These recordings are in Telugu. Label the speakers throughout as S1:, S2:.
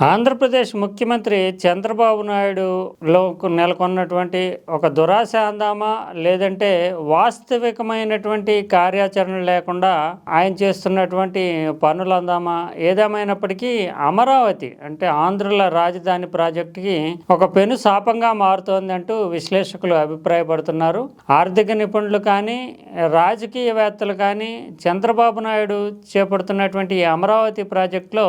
S1: ఆంధ్రప్రదేశ్ ముఖ్యమంత్రి చంద్రబాబు నాయుడులో నెలకొన్నటువంటి ఒక దురాశ అందామా లేదంటే వాస్తవికమైనటువంటి కార్యాచరణ లేకుండా ఆయన చేస్తున్నటువంటి పనులు అందామా ఏదేమైనప్పటికీ అమరావతి అంటే ఆంధ్రుల రాజధాని ప్రాజెక్టుకి ఒక పెను శాపంగా మారుతోంది అంటూ విశ్లేషకులు అభిప్రాయపడుతున్నారు. ఆర్థిక నిపుణులు కానీ రాజకీయవేత్తలు కానీ చంద్రబాబు నాయుడు చేపడుతున్నటువంటి ఈ అమరావతి ప్రాజెక్టులో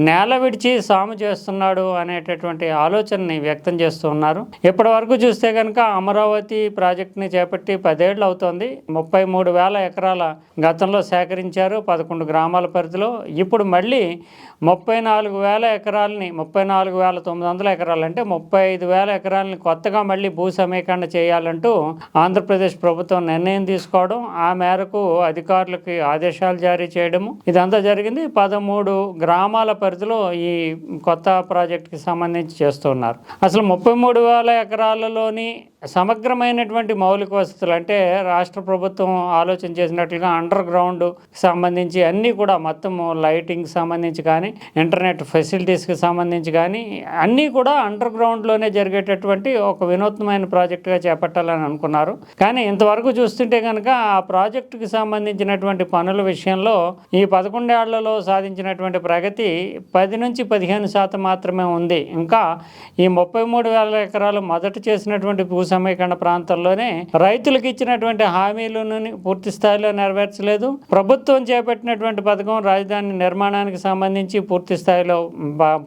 S1: నేల విడిచి తాము చేస్తున్నాడు అనేటటువంటి ఆలోచనని వ్యక్తం చేస్తూ ఉన్నారు. ఇప్పటి వరకు చూస్తే కనుక అమరావతి ప్రాజెక్టుని చేపట్టి పదేళ్ళు అవుతోంది. ముప్పై మూడు వేల ఎకరాల గతంలో సేకరించారు పదకొండు గ్రామాల పరిధిలో. ఇప్పుడు మళ్ళీ ముప్పై నాలుగు వేల ఎకరాలని ముప్పై నాలుగు వేల తొమ్మిది వందల ఎకరాలు అంటే ముప్పై ఐదు వేల ఎకరాలని కొత్తగా మళ్ళీ భూ సమీకరణ చేయాలంటూ ఆంధ్రప్రదేశ్ ప్రభుత్వం నిర్ణయం తీసుకోవడం ఆ మేరకు అధికారులకి ఆదేశాలు జారీ చేయడము. ఇదంతా జరిగింది పదమూడు గ్రామాల పరిధిలో ఈ కొత్త ప్రాజెక్టుకి సంబంధించి చేస్తున్నారు. అసలు ముప్పై మూడు వేల ఎకరాలలోని సమగ్రమైనటువంటి మౌలిక వసతులు అంటే రాష్ట్ర ప్రభుత్వం ఆలోచన చేసినట్లుగా అండర్ గ్రౌండ్ సంబంధించి అన్నీ కూడా మొత్తం లైటింగ్ సంబంధించి కానీ ఇంటర్నెట్ ఫెసిలిటీస్కి సంబంధించి కానీ అన్నీ కూడా అండర్ గ్రౌండ్లోనే జరిగేటటువంటి ఒక వినూత్నమైన ప్రాజెక్టుగా చేపట్టాలని అనుకున్నారు. కానీ ఇంతవరకు చూస్తుంటే కనుక ఆ ప్రాజెక్టుకి సంబంధించినటువంటి పనుల విషయంలో ఈ పదకొండేళ్ళలో సాధించినటువంటి ప్రగతి పది నుంచి పదిహేను శాతం మాత్రమే ఉంది. ఇంకా ఈ ముప్పై మూడు వేల ఎకరాలు మొదట చేసినటువంటి భూ సమీకరణ ప్రాంతంలోనే రైతులకు ఇచ్చినటువంటి హామీలను పూర్తి స్థాయిలో నెరవేర్చలేదు. ప్రభుత్వం చేపట్టినటువంటి పథకం రాజధాని నిర్మాణానికి సంబంధించి పూర్తి స్థాయిలో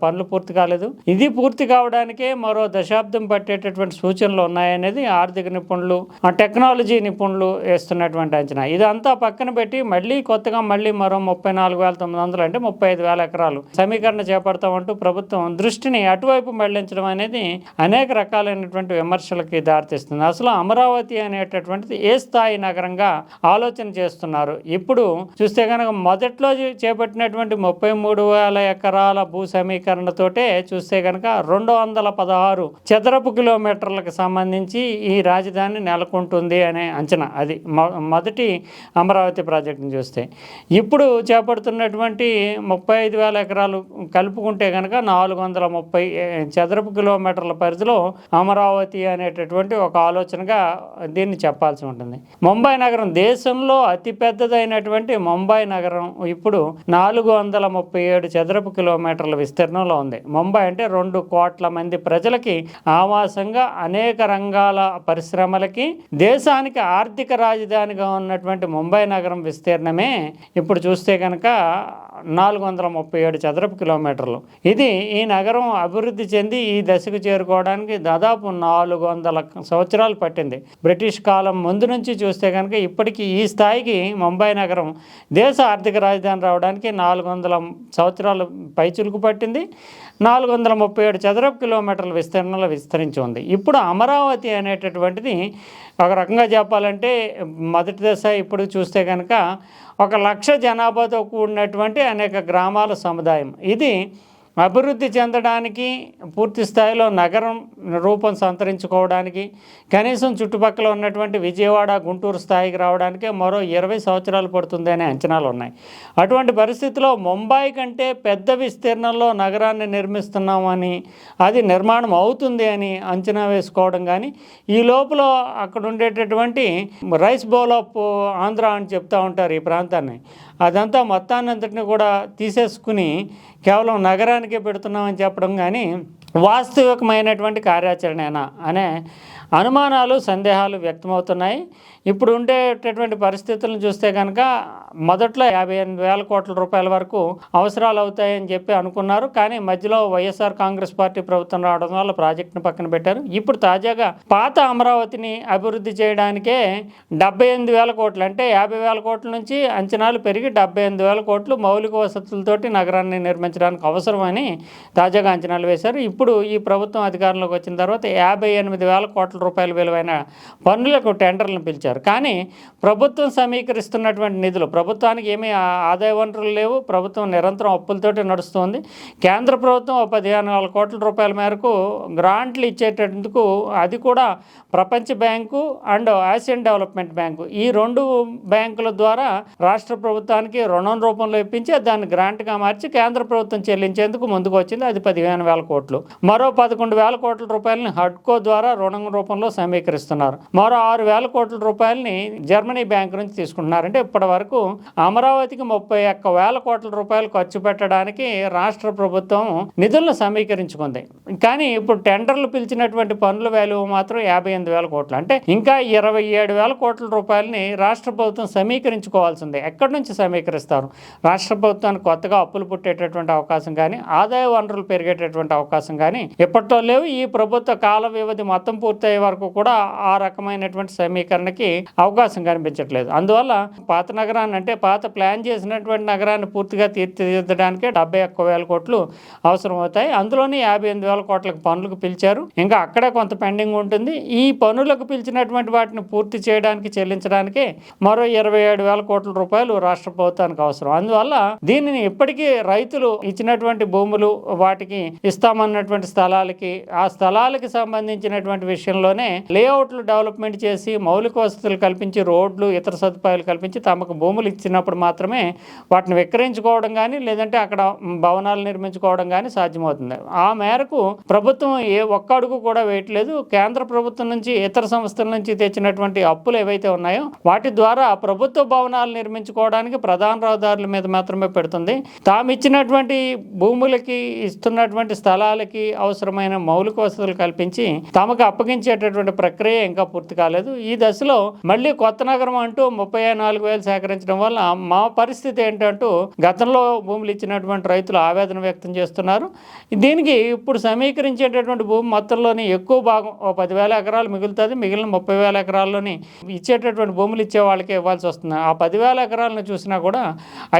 S1: పనులు పూర్తి కాలేదు. ఇది పూర్తి కావడానికే మరో దశాబ్దం పట్టేటటువంటి సూచనలు ఉన్నాయనేది ఆర్థిక నిపుణులు ఆ టెక్నాలజీ నిపుణులు వేస్తున్నటువంటి అంచనా. ఇదంతా పక్కన పెట్టి మళ్ళీ కొత్తగా మళ్ళీ మరో ముప్పై నాలుగు వేల తొమ్మిది వందలు అంటే ముప్పై ఐదు వేల ఎకరాలు సమీకరణ చేపడతామంటూ ప్రభుత్వం దృష్టిని అటువైపు మళ్ళించడం అనేది అనేక రకాలైనటువంటి విమర్శలకి దారితీస్తుంది. అసలు అమరావతి అనేటటువంటిది ఏ స్థాయి నగరంగా ఆలోచన చేస్తున్నారు? ఇప్పుడు చూస్తే కనుక మొదట్లో చేపట్టినటువంటి ముప్పై మూడు వేల ఎకరాల భూ సమీకరణతోటే చూస్తే కనుక రెండు వందల పదహారు చదరపు కిలోమీటర్లకు సంబంధించి ఈ రాజధాని నెలకొంటుంది అనే అంచనా. అది మొ- మొదటి అమరావతి ప్రాజెక్టును చూస్తే. ఇప్పుడు చేపడుతున్నటువంటి ముప్పై ఐదు వేల ఎకరాలు కలుపుకుంటే కనుక నాలుగు వందల ముప్పై చదరపు కిలోమీటర్ల పరిధిలో అమరావతి అనేటటువంటి ఒక ఆలోచనగా దీన్ని చెప్పాల్సి ఉంటుంది. ముంబై నగరం దేశంలో అతి పెద్దదైనటువంటి ముంబై నగరం ఇప్పుడు నాలుగు వందల ముప్పై ఏడు చదరపు కిలోమీటర్ల విస్తీర్ణంలో ఉంది. ముంబై అంటే రెండు కోట్ల మంది ప్రజలకి ఆవాసంగా అనేక రంగాల పరిశ్రమలకి దేశానికి ఆర్థిక రాజధానిగా ఉన్నటువంటి ముంబై నగరం విస్తీర్ణమే ఇప్పుడు చూస్తే కనుక నాలుగు వందల ముప్పై ఏడు చదరపు కిలోమీటర్లు. ఇది ఈ నగరం అభివృద్ధి చెంది ఈ దశకు చేరుకోవడానికి దాదాపు నాలుగు వందల సంవత్సరాలు పట్టింది. బ్రిటిష్ కాలం ముందు నుంచి చూస్తే కనుక ఇప్పటికీ ఈ స్థాయికి ముంబై నగరం దేశ ఆర్థిక రాజధాని రావడానికి నాలుగు వందల సంవత్సరాలు పైచులుకు పట్టింది. నాలుగు వందల ముప్పై ఏడు చదరపు కిలోమీటర్ల విస్తీర్ణంలో విస్తరించి ఉంది. ఇప్పుడు అమరావతి అనేటటువంటిది ఒక రకంగా చెప్పాలంటే మొదటి దశ ఇప్పుడు చూస్తే కనుక ఒక లక్ష జనాభాతో కూడినటువంటి అనేక గ్రామాల సముదాయం. ఇది అభివృద్ధి చెందడానికి పూర్తి స్థాయిలో నగరం రూపం సంతరించుకోవడానికి కనీసం చుట్టుపక్కల ఉన్నటువంటి విజయవాడ గుంటూరు స్థాయికి రావడానికి మరో ఇరవై సంవత్సరాలు పడుతుంది అనే అంచనాలు ఉన్నాయి. అటువంటి పరిస్థితిలో ముంబై కంటే పెద్ద విస్తీర్ణంలో నగరాన్ని నిర్మిస్తున్నామని అది నిర్మాణం అవుతుంది అని అంచనా వేసుకోవడం కానీ ఈ లోపల అక్కడ ఉండేటటువంటి రైస్ బౌల్ ఆఫ్ ఆంధ్ర అని చెప్తూ ఉంటారు ఈ ప్రాంతాన్ని. అదంతా మొత్తాన్ని అంతటిని కూడా తీసేసుకుని కేవలం నగరానికే పెడుతున్నామని చెప్పడం కానీ వాస్తవికమైనటువంటి కార్యాచరణేనా అనే అనుమానాలు సందేహాలు వ్యక్తమవుతున్నాయి. ఇప్పుడు ఉండేటటువంటి పరిస్థితులను చూస్తే కనుక మొదట్లో యాభై ఎనిమిది వేల కోట్ల రూపాయల వరకు అవసరాలు అవుతాయని చెప్పి అనుకున్నారు. కానీ మధ్యలో వైఎస్ఆర్ కాంగ్రెస్ పార్టీ ప్రభుత్వం రావడం వల్ల ప్రాజెక్టును పక్కన పెట్టారు. ఇప్పుడు తాజాగా పాత అమరావతిని అభివృద్ధి చేయడానికే డెబ్బై ఎనిమిది వేల కోట్లు అంటే యాభై వేల కోట్ల నుంచి అంచనాలు పెరిగి డెబ్బై ఎనిమిది వేల కోట్లు మౌలిక వసతులతోటి నగరాన్ని నిర్మించడానికి అవసరమని తాజాగా అంచనాలు వేశారు. ఇప్పుడు ఈ ప్రభుత్వం అధికారంలోకి వచ్చిన తర్వాత యాభై ఎనిమిది వేల కోట్ల రూపాయల విలువైన పన్నులకు టెండర్లను పిలిచారు. కానీ ప్రభుత్వం సమీకరిస్తున్నటువంటి నిధులు ప్రభుత్వానికి ఏమీ ఆదాయ వనరులు లేవు ప్రభుత్వం నిరంతరం అప్పులతోటి నడుస్తుంది. కేంద్ర ప్రభుత్వం ఒక పదిహేను వేల కోట్ల రూపాయల మేరకు గ్రాంట్లు ఇచ్చేటందుకు అది కూడా ప్రపంచ bank and Asian development bank. ఈ రెండు బ్యాంకుల ద్వారా రాష్ట్ర ప్రభుత్వానికి రుణం రూపంలో ఇప్పించి దాన్ని గ్రాంట్గా మార్చి కేంద్ర ప్రభుత్వం చెల్లించేందుకు ముందుకు వచ్చింది. అది పదిహేను వేల కోట్లు. మరో పదకొండు వేల కోట్ల రూపాయలని హడ్కో ద్వారా రుణం రూపంలో సమీకరిస్తున్నారు. మరో ఆరు వేల కోట్ల రూపాయలని జర్మనీ బ్యాంక్ నుంచి తీసుకుంటున్నారు. అంటే ఇప్పటి వరకు అమరావతికి ముప్పై ఒక్క వేల కోట్ల రూపాయలు ఖర్చు పెట్టడానికి రాష్ట్ర ప్రభుత్వం నిధులను సమీకరించుకుంది. కానీ ఇప్పుడు టెండర్లు పిలిచినటువంటి పనుల వాల్యూ మాత్రం యాభై ఎనిమిది వేల కోట్లు. అంటే ఇంకా ఇరవై ఏడు వేల కోట్ల రూపాయలని రాష్ట్ర ప్రభుత్వం సమీకరించుకోవాల్సిందే. ఎక్కడి నుంచి సమీకరిస్తారు? రాష్ట్ర ప్రభుత్వానికి కొత్తగా అప్పులు పుట్టేటటువంటి అవకాశం కానీ ఆదాయ వనరులు పెరిగేటటువంటి అవకాశం కానీ ఇప్పట్లో లేవు. ఈ ప్రభుత్వ కాల వ్యవధి మొత్తం పూర్తయ్యే వరకు కూడా ఆ రకమైనటువంటి సమీకరణకి అవకాశం కనిపించట్లేదు. అందువల్ల పాత నగరాన్ని అంటే పాత ప్లాన్ చేసినటువంటి నగరాన్ని పూర్తిగా తీర్చిదిద్దడానికే డెబ్బై ఒక్క వేల కోట్లు అవసరం అవుతాయి అందులోనే యాభై ఎనిమిది వేల కోట్లకు పనులకు పిలిచారు. ఇంకా అక్కడే కొంత పెండింగ్ ఉంటుంది. ఈ పనులకు పిలిచినటువంటి వాటిని పూర్తి చేయడానికి చెల్లించడానికి మరో ఇరవై ఏడు వేల కోట్ల రూపాయలు రాష్ట్ర ప్రభుత్వానికి అవసరం. అందువల్ల దీనిని ఇప్పటికీ రైతులు ఇచ్చినటువంటి భూములు వాటికి ఇస్తామన్నటువంటి స్థలాలకి ఆ స్థలాలకి సంబంధించినటువంటి విషయంలో సమయంలోనే లేఅవుట్లు డెవలప్మెంట్ చేసి మౌలిక వసతులు కల్పించి రోడ్లు ఇతర సదుపాయాలు కల్పించి తమకు భూములు ఇచ్చినప్పుడు మాత్రమే వాటిని విక్రయించుకోవడం కానీ లేదంటే అక్కడ భవనాలు నిర్మించుకోవడం కానీ సాధ్యమవుతుంది. ఆ మేరకు ప్రభుత్వం ఏ ఒక్క అడుగు కూడా వేయట్లేదు. కేంద్ర ప్రభుత్వం నుంచి ఇతర సంస్థల నుంచి తెచ్చినటువంటి అప్పులు ఏవైతే ఉన్నాయో వాటి ద్వారా ప్రభుత్వ భవనాలు నిర్మించుకోవడానికి ప్రధాన రహదారుల మీద మాత్రమే పెడుతుంది. తాము ఇచ్చినటువంటి భూములకి ఇస్తున్నటువంటి స్థలాలకి అవసరమైన మౌలిక వసతులు కల్పించి తమకు అప్పగించేటటువంటి ప్రక్రియ ఇంకా పూర్తి కాలేదు. ఈ దశలో మళ్ళీ కొత్త నగరం అంటూ ముప్పై నాలుగు వేలు సేకరించడం వల్ల మా పరిస్థితి ఏంటంటూ గతంలో భూములు ఇచ్చినటువంటి రైతులు ఆవేదన వ్యక్తం చేస్తున్నారు. దీనికి ఇప్పుడు సమీకరించేటటువంటి భూమి మొత్తంలోని ఎక్కువ భాగం ఓ పదివేల ఎకరాలు మిగులుతుంది. మిగిలిన ముప్పై వేల ఎకరాల్లోని ఇచ్చేటటువంటి భూములు ఇచ్చే వాళ్ళకి ఇవ్వాల్సి వస్తుంది. ఆ పదివేల ఎకరాలను చూసినా కూడా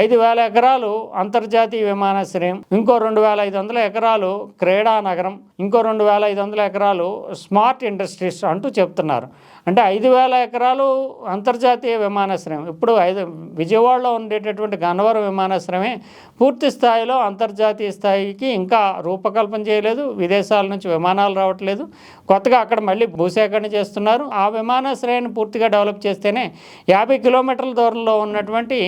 S1: ఐదు వేల ఎకరాలు అంతర్జాతీయ విమానాశ్రయం ఇంకో రెండు వేల ఐదు వందల ఎకరాలు క్రీడా నగరం ఇంకో రెండు వేల ఐదు వందల ఎకరాలు స్మార్ట్ ఇండస్ట్రీస్ అంటూ చెప్తున్నారు. అంటే ఐదు వేల ఎకరాలు అంతర్జాతీయ విమానాశ్రయం ఇప్పుడు ఐదు విజయవాడలో ఉండేటటువంటి గన్నవరం విమానాశ్రయమే పూర్తి స్థాయిలో అంతర్జాతీయ స్థాయికి ఇంకా రూపకల్పన చేయలేదు. విదేశాల నుంచి విమానాలు రావట్లేదు. కొత్తగా అక్కడ మళ్ళీ భూసేకరణ చేస్తున్నారు. ఆ విమానాశ్రయాన్ని పూర్తిగా డెవలప్ చేస్తేనే యాభై కిలోమీటర్ల దూరంలో ఉన్నటువంటి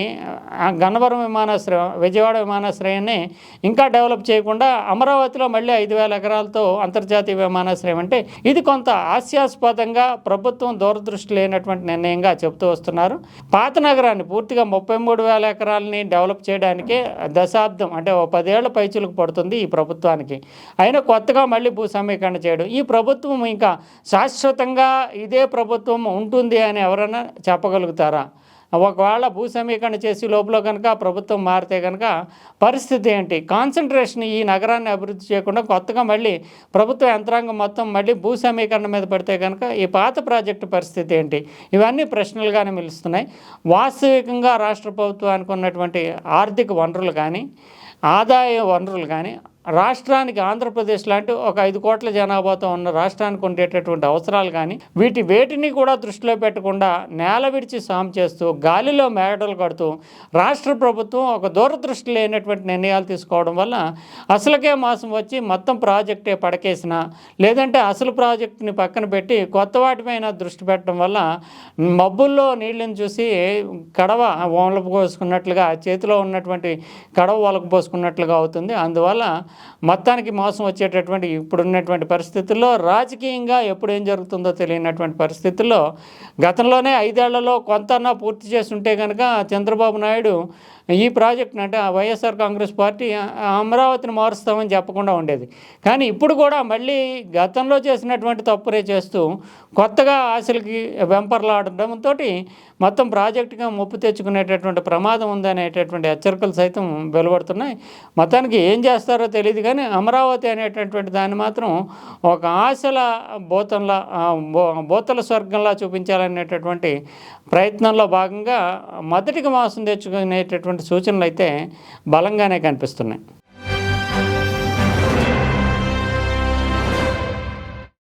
S1: గన్నవరం విమానాశ్రయం విజయవాడ విమానాశ్రయాన్ని ఇంకా డెవలప్ చేయకుండా అమరావతిలో మళ్ళీ ఐదు వేల ఎకరాలతో అంతర్జాతీయ విమానాశ్రయం అంటే ఇది కొంత హాస్యాస్పదంగా ప్రభుత్వం దూరదృష్టి లేనటువంటి నిర్ణయంగా చెబుతూ వస్తున్నారు. పాత నగరాన్ని పూర్తిగా ముప్పై మూడు వేల ఎకరాలని డెవలప్ చేయడానికే దశాబ్దం అంటే ఓ పదేళ్ళ పైచులకు పడుతుంది ఈ ప్రభుత్వానికి. అయినా కొత్తగా మళ్ళీ భూ సమీకరణ చేయడం. ఈ ప్రభుత్వం ఇంకా శాశ్వతంగా ఇదే ప్రభుత్వం ఉంటుంది అని ఎవరైనా చెప్పగలుగుతారా? ఒకవేళ భూ సమీకరణ చేసి లోపల కనుక ప్రభుత్వం మారితే కనుక పరిస్థితి ఏంటి? కాన్సన్ట్రేషన్ ఈ నగరాన్ని అభివృద్ధి చేయకుండా కొత్తగా మళ్ళీ ప్రభుత్వ యంత్రాంగం మొత్తం మళ్ళీ భూ సమీకరణ మీద పెడితే కనుక ఈ పాత ప్రాజెక్టు పరిస్థితి ఏంటి? ఇవన్నీ ప్రశ్నలుగానే మిలుస్తున్నాయి. వాస్తవికంగా రాష్ట్ర ప్రభుత్వానికి ఉన్నటువంటి ఆర్థిక వనరులు కానీ ఆదాయ వనరులు కానీ రాష్ట్రానికి ఆంధ్రప్రదేశ్ లాంటి ఒక ఐదు కోట్ల జనాభాతో ఉన్న రాష్ట్రానికి ఉండేటటువంటి అవసరాలు కానీ వీటి వేటిని కూడా దృష్టిలో పెట్టకుండా నేల విడిచి సాము చేస్తూ గాలిలో మేడలు కడుతూ రాష్ట్ర ప్రభుత్వం ఒక దూరదృష్టి లేనటువంటి నిర్ణయాలు తీసుకోవడం వల్ల అసలుకే మాసం వచ్చి మొత్తం ప్రాజెక్టే పడకేసిన లేదంటే అసలు ప్రాజెక్టుని పక్కన పెట్టి కొత్త వాటిపైన దృష్టి పెట్టడం వల్ల మబ్బుల్లో నీళ్ళని చూసి కడవ ఓనలు పోసుకున్నట్లుగా చేతిలో ఉన్నటువంటి కడవ ఒలకు పోసుకున్నట్లుగా అవుతుంది. అందువల్ల మొత్తానికి మోసం వచ్చేటటువంటి ఇప్పుడున్నటువంటి పరిస్థితుల్లో రాజకీయంగా ఎప్పుడు ఏం జరుగుతుందో తెలియనటువంటి పరిస్థితుల్లో గతంలోనే ఐదేళ్ళలో కొంత పూర్తి చేసి ఉంటే కనుక చంద్రబాబు నాయుడు ఈ ప్రాజెక్ట్ అంటే ఆ వైఎస్ఆర్ కాంగ్రెస్ పార్టీ అమరావతిని మారుస్తామని చెప్పకుండా ఉండేది. కానీ ఇప్పుడు కూడా మళ్ళీ గతంలో చేసినటువంటి తప్పురే చేస్తూ కొత్తగా ఆశలకి వెంపర్లాడడంతో మొత్తం ప్రాజెక్టుగా ముప్పు తెచ్చుకునేటటువంటి ప్రమాదం ఉందనేటటువంటి హెచ్చరికలు సైతం వెలువడుతున్నాయి. మొత్తానికి ఏం చేస్తారో తెలియదు కానీ అమరావతి అనేటటువంటి దాన్ని మాత్రం ఒక ఆశల భూతంలా భూతల స్వర్గంలా చూపించాలనేటటువంటి ప్రయత్నంలో భాగంగా మొదటికి మాసం తెచ్చుకునేటటువంటి సూచనలు అయితే బలంగానే కనిపిస్తున్నాయి.